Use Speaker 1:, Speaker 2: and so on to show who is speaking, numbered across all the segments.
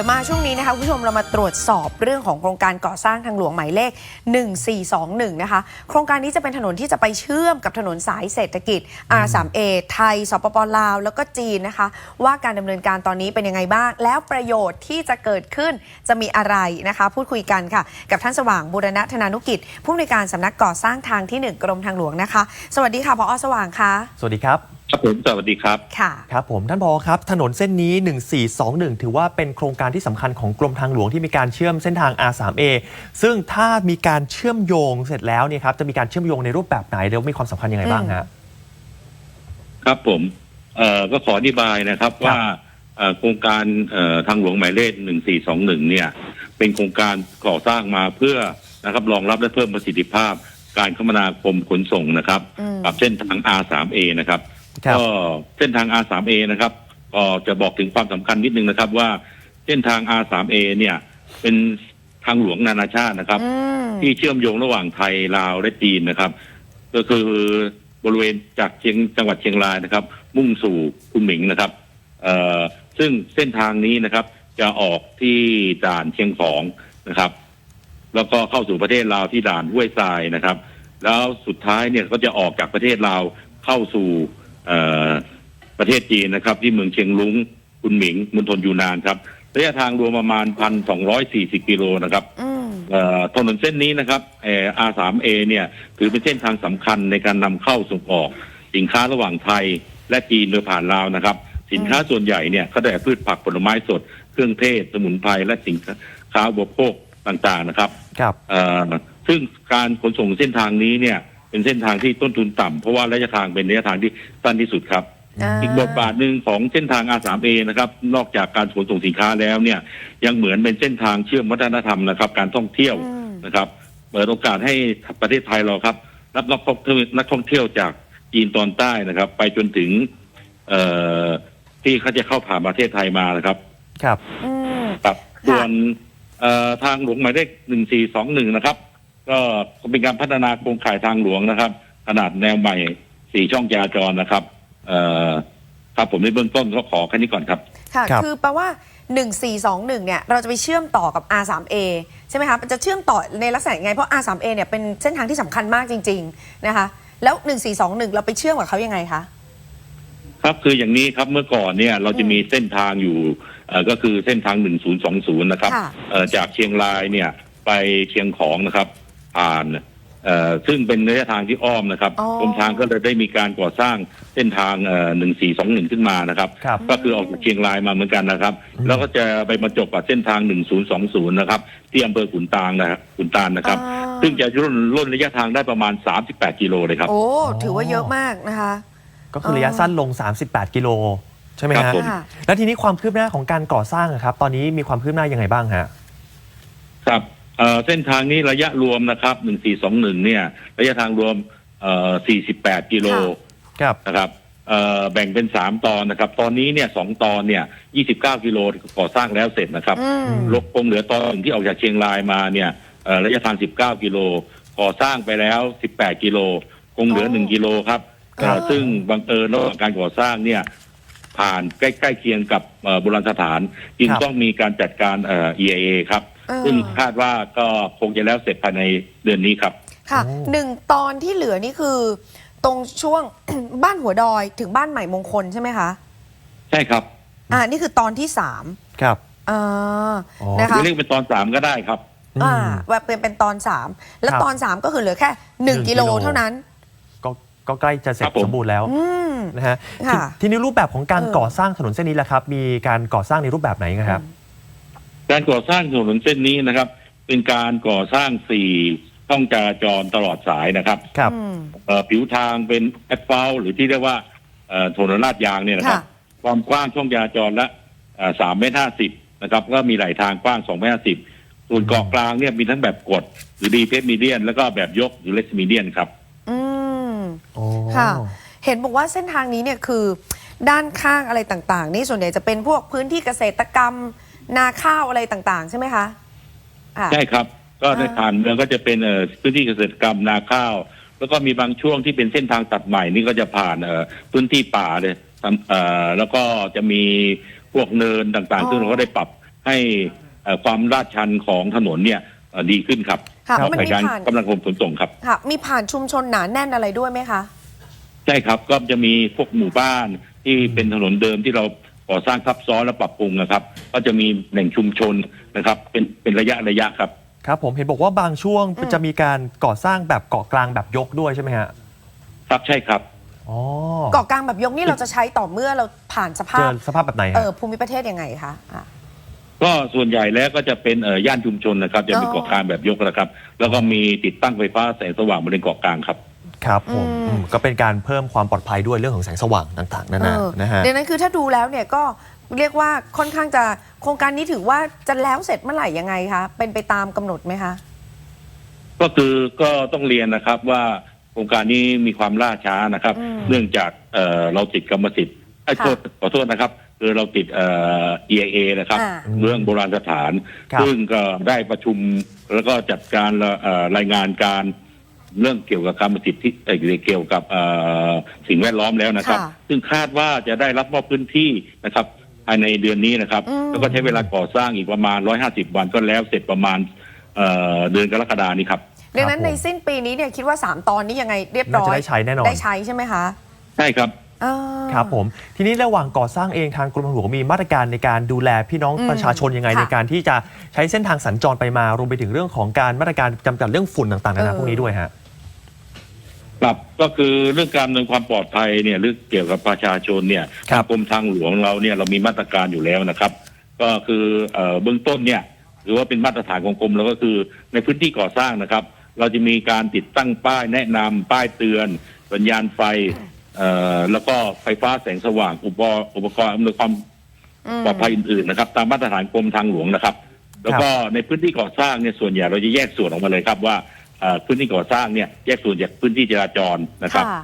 Speaker 1: ดี๋ยวมาช่วงนี้นะคะคุณผู้ชมเรามาตรวจสอบเรื่องของโครงการก่อสร้างทางหลวงหมายเลข 1421 นะคะ โครงการนี้จะเป็นถนนที่จะไปเชื่อมกับถนนสายเศรษฐกิจ R3A ไทย สปปลาว แล้วก็จีนนะคะ ว่าการดำเนินการตอนนี้เป็นยังไงบ้าง แล้วประโยชน์ที่จะเกิดขึ้นจะมีอะไรนะคะ พูดคุยกันค่ะ กับท่านสว่างบูรณะธนานุกิจ ผู้อำนวยการสำนักก่อสร้างทางที่ 1 กรมทางหลวงนะคะ สวัสดีค่ะพอสว่างค่ะ
Speaker 2: สวัสดีครับ
Speaker 3: ครับผมสวัสดีครับ
Speaker 1: ค่ะ
Speaker 2: ครับผมท่านพอครับ ถนนเส้นนี้ 1421 ถือว่าเป็นโครงการที่สำคัญของกรมทางหลวงที่มีการเชื่อมเส้นทาง R3A ซึ่งถ้ามีการเชื่อมโยงเสร็จแล้วเนี่ยครับจะมีการเชื่อมโยงในรูปแบบไหนแล้วมีความสำคัญยังไงบ้างฮะ
Speaker 3: ครับผมเอ่อก็ขออธิบายนะครับ
Speaker 2: ครับ
Speaker 3: ว่าเอ่อโครงการเอ่อทางหลวงหมายเลข 1421 เนี่ย เป็นโครงการก่อสร้างมาเพื่อนะครับรองรับและเพิ่มประสิทธิภาพ การคมนาคมขนส่งนะครับ
Speaker 1: อืม
Speaker 3: กับเส้นทาง R3A นะครับ
Speaker 2: ครับ
Speaker 3: ก็เส้นทาง R3A นะครับก็จะบอกถึงความสำคัญนิดนึงนะครับ ว่าเส้นทาง R3A เนี่ย เป็นทางหลวงนานาชาตินะครับ
Speaker 1: อืม
Speaker 3: ที่เชื่อมโยงระหว่างไทยลาวและจีนนะครับ ก็คือบริเวณจากเชียงจังหวัดเชียงรายนะครับ มุ่งสู่คุณหมิงนะครับเอ่อซึ่งเส้นทางนี้นะครับ จะออกที่ด่านเชียงของนะครับ แล้วก็เข้าสู่ประเทศลาวที่ด่านห้วยทรายนะครับ แล้วสุดท้ายเนี่ยก็จะออกจากประเทศลาวเข้าสู่เอ่อ ประเทศจีนนะครับ ที่เมืองเชียงรุ้งคุณหมิงมณฑลยูนานครับระยะทางรวมประมาณพันสองร้อยสี่สิบกิโลนะครับ
Speaker 1: อืม
Speaker 3: เอ่อถนนเส้นนี้นะครับเอ่อ R3A เนี่ย ถือเป็นเส้นทางสำคัญในการนำเข้าส่งออก สินค้าระหว่างไทยและจีนโดยผ่านลาวนะครับ สินค้าส่วนใหญ่เนี่ยก็ได้พืชผักผลไม้สด เครื่องเทศ สมุนไพรและสินค้าอุปโภคต่างๆนะครับ
Speaker 2: ครับ
Speaker 3: เอ่อซึ่งการขนส่งเส้นทางนี้เนี่ย เป็นเส้นทางที่ต้นทุนต่ำเพราะว่าระยะทางเป็นระยะทางที่สั้นที่สุดครับอีกบทบาทหนึ่งของเส้นทาง R3A นะครับนอกจากการขนส่งสินค้าแล้วเนี่ยยังเหมือนเป็นเส้นทางเชื่อมวัฒนธรรมนะครับ การท่องเที่ยว
Speaker 1: อืม
Speaker 3: นะครับเปิดโอกาสให้ประเทศไทยเราครับ รับนักท่องเที่ยวนักท่องเที่ยวจากจีนตอนใต้นะครับ ไปจนถึง เอ่อที่เขาจะเข้าผ่านประเทศไทยมานะครับ
Speaker 2: ครับ
Speaker 1: อืม
Speaker 3: ครับส่วนเอ่อทางหลวงหมายเลขหนึ่งสี่สองหนึ่งนะครับ ก็เป็นการพัฒนาโครงข่ายทางหลวงนะครับ ขนาดแนวใหม่สี่ช่องจราจรนะครับเอ่อครับผมในเบื้องต้นก็ขอแค่นี้ก่อนครับ
Speaker 1: ค่ะ
Speaker 2: ครับ
Speaker 1: คือแปลว่า 1421 เนี่ย เราจะไปเชื่อมต่อกับ R3A ใช่ไหมคะมันจะเชื่อมต่อในลักษณะยังไง เพราะ R3A เนี่ยเป็นเส้นทางที่สำคัญมากจริง ๆ นะคะ แล้ว 1421 เราไปเชื่อมกับเขายังไงคะ
Speaker 3: ครับคืออย่างนี้ครับเมื่อก่อนเนี่ยเราจะมีเส้นทางอยู่เอ่อก็คือเส้นทาง 1020 นะครับ
Speaker 1: ค่ะ
Speaker 3: เอ่อจากเชียงรายเนี่ยไปเชียงของนะครับ ผ่านเอ่อซึ่งเป็นระยะทางที่อ้อมนะครับ
Speaker 1: อ๋อ
Speaker 3: กรมทางก็เลยได้มีการก่อสร้างเส้นทางเอ่อ1421 ขึ้นมานะครับ
Speaker 2: ครับ
Speaker 3: ก็คือออกจากเชียงรายมาเหมือนกันนะครับ
Speaker 2: อืม
Speaker 3: แล้วก็จะไปบรรจบกับเส้นทาง 1020 นะครับ ที่อำเภอขุนตางนะครับขุนตาลนะครับ
Speaker 1: อ่า
Speaker 3: ซึ่งจะร่นร่นระยะทางได้ประมาณ 38 กิโลเลยครับ
Speaker 1: โอ้ ถือว่าเยอะมากนะคะ
Speaker 2: ก็คือระยะสั้นลง 38 กิโลใช่ไหม
Speaker 3: ครั
Speaker 2: ฮะ
Speaker 3: บผม
Speaker 1: ค่ะ
Speaker 2: แล้วทีนี้ความคืบหน้าของการก่อสร้างอะครับ ตอนนี้มีความคืบหน้ายังไงบ้างฮะ
Speaker 3: ครับ เอ่อเส้นทางนี้ระยะรวมนะครับ1421เนี่ย ระยะทางรวมเอ่อ48กิโล
Speaker 2: ครับ
Speaker 3: นะครับเอ่อแบ่งเป็น3ตอนนะครับ ตอนนี้เนี่ย2ตอนเนี่ย29กิโลก่อสร้างแล้วเสร็จนะครับ
Speaker 1: อืม
Speaker 3: ลกคงเหลือตอนหนึ่งที่ออกจากเชียงรายมาเนี่ยเอ่อระยะทาง19กิโลก่อสร้างไปแล้ว18กิโลคงเหลือ
Speaker 1: อ๋อ
Speaker 3: 1กิโลครับเอ่อ
Speaker 1: ครับ
Speaker 3: ซึ่งบังเอิญระหว่างการก่อสร้างเนี่ยผ่านใกล้ๆเคียงกับเอ่อโบราณสถานจึง
Speaker 2: ครับ
Speaker 3: ต้องมีการจัดการเอ่อ EIA ครับ
Speaker 1: เออ
Speaker 3: ซึ่งคาดว่าก็คงจะแล้วเสร็จภายในเดือนนี้ครับ
Speaker 1: ค่ะ
Speaker 2: โอ้
Speaker 1: หนึ่งตอนที่เหลือนี่คือ ตรงช่วง บ้านหัวดอยถึงบ้านใหม่มงคลใช่ไหมคะ
Speaker 3: ใช่ครับ
Speaker 1: อ่า นี่คือตอนที่สาม
Speaker 2: ครับ
Speaker 1: อ่า
Speaker 2: อ๋อ
Speaker 1: นะ
Speaker 3: หรื
Speaker 1: คะ
Speaker 3: อเรียกเป็นตอนสามก็ได้ครับ
Speaker 1: อ่า
Speaker 2: อืม
Speaker 1: แบบเป็นเป็นตอนสามแล้ว
Speaker 2: ครับ
Speaker 1: ตอนสามก็คือเหลือแค่หนึ่ง
Speaker 2: หนึ่ง
Speaker 1: กิโล
Speaker 2: กิโล
Speaker 1: เท่านั้น
Speaker 2: ก็ก็ใกล้จะเสร็จ
Speaker 3: ครับผม
Speaker 2: สมบูรณ์แล้ว
Speaker 1: อืม
Speaker 2: นะฮะ
Speaker 1: ค่ะ
Speaker 2: ทีทีนี้รูปแบบของการ
Speaker 1: เออ
Speaker 2: ก่อสร้างถนนเส้นนี้แหละครับ มีการก่อสร้างในรูปแบบไหนครับ
Speaker 3: การก่อสร้างถนนเส้นนี้นะครับ เป็นการก่อสร้างสี่ช่องจราจรตลอดสายนะครับ
Speaker 2: ครับ
Speaker 1: อืม
Speaker 3: เอ่อผิวทางเป็นแอสฟัลต์หรือที่เรียกว่าเอ่อถนนลาดยางเนี่ยนะครับ
Speaker 1: ค่ะ
Speaker 3: ความกว้างช่องจราจรละสามเมตรห้าสิบนะครับ ก็มีไหลทางกว้างสองเมตรห้าสิบส่วนเกาะกลางเนี่ยมีทั้งแบบกดหรือดีเพสมีเดียน แล้วก็แบบยกหรือเลสมีเดียนครับ
Speaker 1: อืม
Speaker 2: โอ้
Speaker 1: ค่ะ เห็นบอกว่าเส้นทางนี้เนี่ยคือ ด้านข้างอะไรต่าง ๆ นี่ส่วนใหญ่จะเป็นพวกพื้นที่เกษตรกรรม นาข้าวอะไรต่างๆ ใช่ไหมคะอะ
Speaker 3: ใช่ครับ ก็ใน
Speaker 1: อ่า
Speaker 3: ผ่านเมืองก็จะเป็นเอ่อพื้นที่เกษตรกรรมนาข้าว แล้วก็มีบางช่วงที่เป็นเส้นทางตัดใหม่นี่ก็จะผ่านเอ่อพื้นที่ป่าเลยทำเอ่อแล้วก็จะมีพวกเนินต่างๆ ซึ่งเราก็ได้ปรับให้เอ่อความลาดชันของถนนเนี่ยเอ่อดีขึ้นครับ
Speaker 1: ค่ะ
Speaker 2: ครับ
Speaker 1: มัน
Speaker 3: ใน
Speaker 1: มี
Speaker 3: การ
Speaker 1: ผ่าน
Speaker 3: กำลังขนส่งครับ
Speaker 1: ค่ะมีผ่านชุมชนหนาแน่นอะไรด้วยไหมคะ
Speaker 3: ใช่ครับก็จะมีพวกหมู่บ้านที่เป็นถนนเดิมที่เรา ก่อสร้างทับซ้อนและปรับปรุงนะครับ ก็จะมีแหล่งชุมชนนะครับ เป็นเป็นระยะระยะครับ
Speaker 2: ครับผมเห็นบอกว่าบางช่วง
Speaker 1: อืม
Speaker 2: จะมีการก่อสร้างแบบเกาะกลางแบบยกด้วยใช่ไหมฮะ
Speaker 3: ครับใช่ครับ
Speaker 2: อ๋อ
Speaker 1: เกาะกลางแบบยกนี่เราจะใช้ต่อเมื่อเราผ่านสภา
Speaker 2: เจ
Speaker 1: พ
Speaker 2: อสภาพแบบไหน
Speaker 1: เอ
Speaker 2: ฮะ
Speaker 1: อภูมิประเทศยังไงคะอะ
Speaker 3: ก็ส่วนใหญ่แล้วก็จะเป็นเอ่อย่านชุมชนนะครับ จะมี
Speaker 1: อ๋อ
Speaker 3: เกาะกลางแบบยกนะครับ แล้วก็มีติดตั้งไฟฟ้าแสงสว่างบริเวณเกาะกลางครับ
Speaker 2: ครับผม
Speaker 1: อืม
Speaker 2: อืมก็เป็นการเพิ่มความปลอดภัยด้วยเรื่องของแสงสว่างต่างๆนานา
Speaker 1: เออ
Speaker 2: นะฮะ
Speaker 1: ดังนั้นคือถ้าดูแล้วเนี่ยก็เรียกว่าค่อนข้างจะโครงการนี้ถือว่าจะแล้วเสร็จเมื่อไหร่ยังไงคะ เป็นไปตามกำหนดไหมคะ
Speaker 3: ก็คือก็ต้องเรียนนะครับว่าโครงการนี้มีความล่าช้านะครับ
Speaker 1: อืม
Speaker 3: เนื่องจากเอ่อเราติดกรรมสิทธิ์ไอ้ย
Speaker 1: ค่ะ
Speaker 3: โทษขอโทษนะครับ คือเราติดเอ่อ EIA นะครับ
Speaker 1: อ่า
Speaker 3: เรื่องโบราณสถาน
Speaker 2: ครับ
Speaker 3: ซึ่งก็ได้ประชุมแล้วก็จัดการเอ่อรายงานการ เรื่องเกี่ยวกับกรรมสิทธิ์ที่เอ่อเกี่ยวกับเอ่อสิ่งแวดล้อมแล้วนะครับ
Speaker 1: ค่ะ
Speaker 3: ซึ่งคาดว่าจะได้รับมอบพื้นที่นะครับภายในเดือนนี้นะครับ
Speaker 1: อืม
Speaker 3: แล้วก็ใช้เวลาก่อสร้างอีกประมาณ 150 วันก็แล้วเสร็จประมาณเอ่อเดือนกรกฎานี้ครับ
Speaker 1: ดังนั้น
Speaker 2: ผม
Speaker 1: ในสิ้นปีนี้เนี่ยคิดว่า 3 ตอนนี้ยังไงเรียบร้อย
Speaker 2: น่าจะได้ใช้แน่นอน
Speaker 1: ได้ใช้ใช่ไหมคะ
Speaker 3: ใช่ครับ
Speaker 1: อ่า
Speaker 2: ครับผม ทีนี้ระหว่างก่อสร้างเองทางกรมทางหลวงมีมาตรการในการดูแลพี่น้อง
Speaker 1: อืม
Speaker 2: ประชาชนยังไง
Speaker 1: ค่ะ
Speaker 2: ในการที่จะใช้เส้นทางสัญจรไปมารวมไปถึงเรื่องของการมาตรการจำกัดเรื่องฝุ่นต่างๆนานา
Speaker 1: เออ
Speaker 2: พวกนี้ด้วยฮะ
Speaker 3: ครับก็คือเรื่องการดำเนินความปลอดภัยเนี่ยเรื่องเกี่ยวกับประชาชนเนี่ย
Speaker 2: ครับ
Speaker 3: ทางกรมทางหลวงเราเนี่ยเรามีมาตรการอยู่แล้วนะครับ ก็คือเอ่อเบื้องต้นเนี่ยหรือว่าเป็นมาตรฐานของกรมแล้วก็คือในพื้นที่ก่อสร้างนะครับ เราจะมีการติดตั้งป้ายแนะนำป้ายเตือน สัญญาณไฟเอ่อ แล้วก็ไฟฟ้าแสงสว่างอุปกรณ์อุปกรณ์อำนวยความ
Speaker 1: ม
Speaker 3: ปลอดภัยอื่นๆนะครับ ตามมาตรฐานกรมทางหลวงนะครับ แล้วก็ในพื้นที่ก่อสร้างเนี่ยส่วนใหญ่เราจะแยกส่วนออกมาเลยครับว่าเอ่อพื้นที่ก่อสร้างเนี่ยแยกส่วนจากพื้นที่จราจรนะครับ
Speaker 1: ค่ะ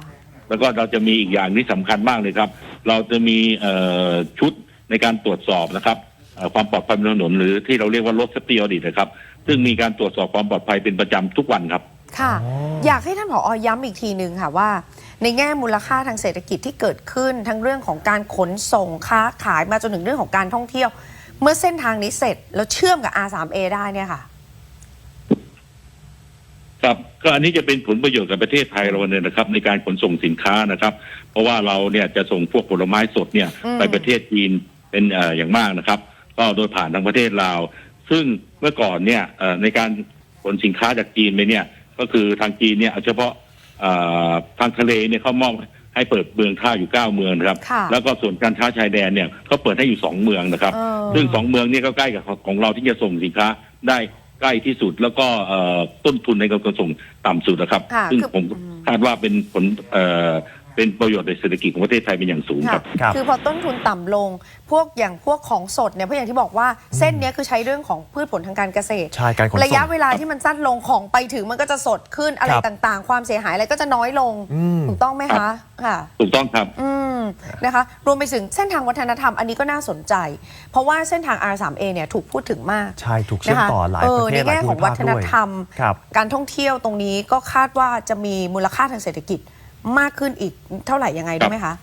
Speaker 3: แล้วก็เราจะมีอีกอย่างที่สำคัญมากเลยครับ เราจะมีเอ่อชุดในการตรวจสอบนะครับเอ่อความปลอดภัยบนถนนหรือที่เราเรียกว่ารถสตีออดิตนะครับ ซึ่งมีการตรวจสอบความปลอดภัยเป็นประจำทุกวันครับ
Speaker 1: ค่ะ
Speaker 2: อ๋อ
Speaker 1: อ
Speaker 2: อ
Speaker 1: ยากให้ท่านผอย้ำอีกทีหนึ่งค่ะว่า ในแง่มูลค่าทางเศรษฐกิจที่เกิดขึ้นทั้งเรื่องของการขนส่งค้าขายมาจนถึงเรื่องของการท่องเที่ยว เมื่อเส้นทางนี้เสร็จแล้วเชื่อมกับ R3A ได้เนี่ยค่ะ
Speaker 3: ครับก็อันนี้จะเป็นผลประโยชน์กับประเทศไทยเราเนี่ยนะครับ ในการขนส่งสินค้านะครับ เพราะว่าเราเนี่ยจะส่งพวกผลไม้สดเนี่ย
Speaker 1: อืม
Speaker 3: ไปประเทศจีนเป็นเอ่ออย่างมากนะครับ ก็โดยผ่านทางประเทศลาว ซึ่งเมื่อก่อนเนี่ยเอ่อในการขนสินค้าจากจีนไปเนี่ย ก็คือทางจีนเนี่ยเอาเฉพาะเอ่อทางทะเลเนี่ยเขามอบให้เปิดเมืองท่าอยู่เก้าเมืองนะครับ
Speaker 1: ค่ะ
Speaker 3: แล้วก็ส่วนการค้าชายแดนเนี่ยเขาเปิดให้อยู่สองเมืองนะครับ
Speaker 1: เออ
Speaker 3: ซึ่งสองเมืองนี้ก็ใกล้กับของเราที่จะส่งสินค้าได้ใกล้ที่สุดแล้วก็เอ่อต้นทุนในการขนส่งต่ำสุดนะครับ
Speaker 1: ค่ะ
Speaker 3: ซึ่ง
Speaker 1: คือ
Speaker 3: ผม
Speaker 1: อืม
Speaker 3: คาดว่าเป็นผล เอ่อเป็นประโยชน์ในเศรษฐกิจของประเทศไทยเป็นอย่างสูงครับ
Speaker 2: ครับ
Speaker 1: คือพอต้นทุนต่ำลง พวกอย่างพวกของสดเนี่ยเพราะอย่างที่บอกว่าเส้นเนี้ยคือใช้เรื่องของพืชผลทางการเกษตร
Speaker 2: ใช่การขนส่ง
Speaker 1: ระยะเวลาที่มันสั้นลงของไปถึงมันก็จะสดขึ้นอะไร
Speaker 2: ครับ
Speaker 1: ต่างๆ ความเสียหายอะไรก็จะน้อยลง
Speaker 2: อืม
Speaker 1: ถูกต้องไหมคะค่ะ
Speaker 3: ถูกต้องครับ
Speaker 1: อืมนะคะ รวมไปถึงเส้นทางวัฒนธรรมอันนี้ก็น่าสนใจ เพราะว่าเส้นทาง R3A เนี่ยถูกพูดถึงมาก
Speaker 2: ใช่ถูกเชื่อม
Speaker 1: นะคะ
Speaker 2: ต่อหลาย
Speaker 1: เอ
Speaker 2: ป
Speaker 1: อ
Speaker 2: ระเท
Speaker 1: ใน
Speaker 2: ศหลาย
Speaker 1: แง่
Speaker 2: ภู
Speaker 1: ขอ
Speaker 2: มิ
Speaker 1: งวั
Speaker 2: ภาค
Speaker 1: ฒน
Speaker 2: ด้วย
Speaker 1: ธรรม
Speaker 2: ครับ
Speaker 1: การท่องเที่ยวตรงนี้ก็คาดว่าจะมีมูลค่าทางเศรษฐกิจ มากขึ้นอีกเท่าไหร่ยังไงได้ไหมคะ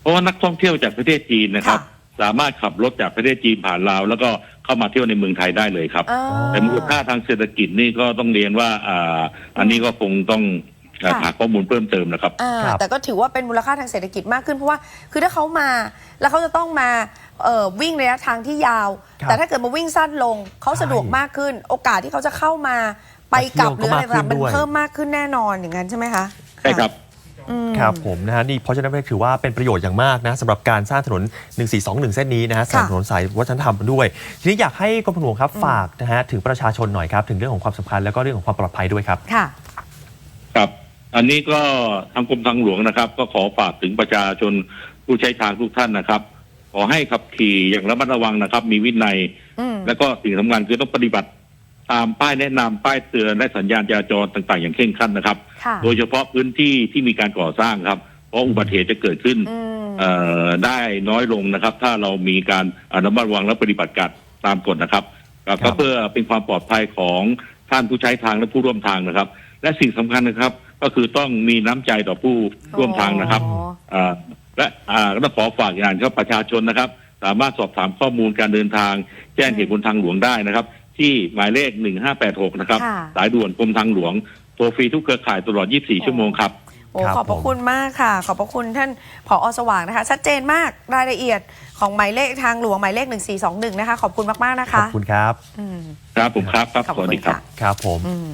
Speaker 3: เพราะว่านักท่องเที่ยวจากประเทศจีนนะครับ
Speaker 1: ค่ะ
Speaker 3: สามารถขับรถจากประเทศจีนผ่านลาว แล้วก็เข้ามาเที่ยวในเมืองไทยได้เลยครับ
Speaker 1: อ่า
Speaker 3: แต่มูลค่าทางเศรษฐกิจนี่ก็ต้องเรียนว่าอ่าอันนี้ก็คงต้องเอ่อ
Speaker 1: ค่ะ
Speaker 3: หาข้อมูลเพิ่มเติมนะครับ
Speaker 1: อ่า
Speaker 2: ครับ
Speaker 1: แต่ก็ถือว่าเป็นมูลค่าทางเศรษฐกิจมากขึ้นเพราะว่า คือถ้าเขามาแล้วเขาจะต้องมาเอ่อวิ่งระยะทางที่ยาว
Speaker 2: ครับ
Speaker 1: แต่ถ้าเกิดมาวิ่งสั้นลงเขาสะดวก
Speaker 2: ใช่
Speaker 1: มากขึ้น โอกาสที่เขาจะเข้ามาไปกลับห
Speaker 2: มาเที่
Speaker 1: รือ
Speaker 2: ยว
Speaker 1: อะไร
Speaker 2: ก็มากขึ้
Speaker 1: ต่าง
Speaker 2: น
Speaker 1: ๆมัน
Speaker 2: ด้วย
Speaker 1: เพิ่มมากขึ้นแน่นอนอย่างนั้นใช่ไหมคะ
Speaker 3: ใช่ครับ
Speaker 1: อืม
Speaker 2: ครับผมนะฮะนี่เพราะฉะนั้นถือว่าเป็นประโยชน์อย่างมากนะสำหรับการสร้างถนน 1421 เส้นนี้นะฮะสร้างถนนสายวัฒนธรรมด้วย ทีนี้อยากให้กรมทางหลวงครับฝากนะฮะถึงประชาชนหน่อยครับ ถึงเรื่องของความสำคัญแล้วก็เรื่องของความปลอดภัยด้วยครับ
Speaker 1: ค่ะ
Speaker 3: ครับ อันนี้ก็ทางกรมทางหลวงนะครับ ก็ขอฝากถึงประชาชนผู้ใช้ทางทุกท่านนะครับ ขอให้ขับขี่อย่างระมัดระวังนะครับ มีวินัย
Speaker 1: อืม
Speaker 3: แล้วก็สิ่งสำคัญคือต้องปฏิบัติ ตามป้ายแนะนำป้ายเตือนและสัญญาณจราจรต่างๆ อย่างเคร่งครัดนะครับ
Speaker 1: ค่ะ
Speaker 3: โดยเฉพาะพื้นที่ที่มีการก่อสร้างครับ เพราะอุบัติเหตุจะเกิดขึ้น
Speaker 1: อืม
Speaker 3: เอ่อได้น้อยลงนะครับ ถ้าเรามีการอนุมัติระวังและปฏิบัติการตามกฎนะครับก็
Speaker 2: ครั
Speaker 3: ก็
Speaker 2: บ
Speaker 3: เพื่อเป็นความปลอดภัยของท่านผู้ใช้ทางและผู้ร่วมทางนะครับ และสิ่งสำคัญนะครับ ก็คือต้องมีน้ำใจต่อผู้ร่วมทางนะครับ
Speaker 1: อ๋อ
Speaker 3: อ่าและอ่าก็ต้องขอฝากอย่างครับประชาชนนะครับ สามารถสอบถามข้อมูลการเดินทาง แจ้งเหตุบนทางหลวงได้นะครับ ที่หมายเลข 1586 นะครับ
Speaker 1: ค่ะ
Speaker 3: สายด่วนกรมทางหลวง โทรฟรีทุกเครือข่ายตลอด 24 ชั่วโมงครับ
Speaker 1: โอ้
Speaker 2: ครับ
Speaker 1: ขอบพระ
Speaker 2: ผม
Speaker 1: คุณมากค่ะ ขอบพระคุณท่านผอสว่างนะคะ ชัดเจนมากรายละเอียดของหมายเลขทางหลวงหมายเลข 1421 นะคะ ขอบคุณมาก ๆ นะ
Speaker 2: ขอ
Speaker 1: คะ
Speaker 2: บคุณครับ
Speaker 1: อืม
Speaker 3: ครับผมครับครับ
Speaker 1: ขอบ
Speaker 3: สวัส
Speaker 1: คุ
Speaker 3: ดี
Speaker 1: ณ
Speaker 3: ครับ
Speaker 1: ค่ะ
Speaker 2: ครับผม
Speaker 1: อืม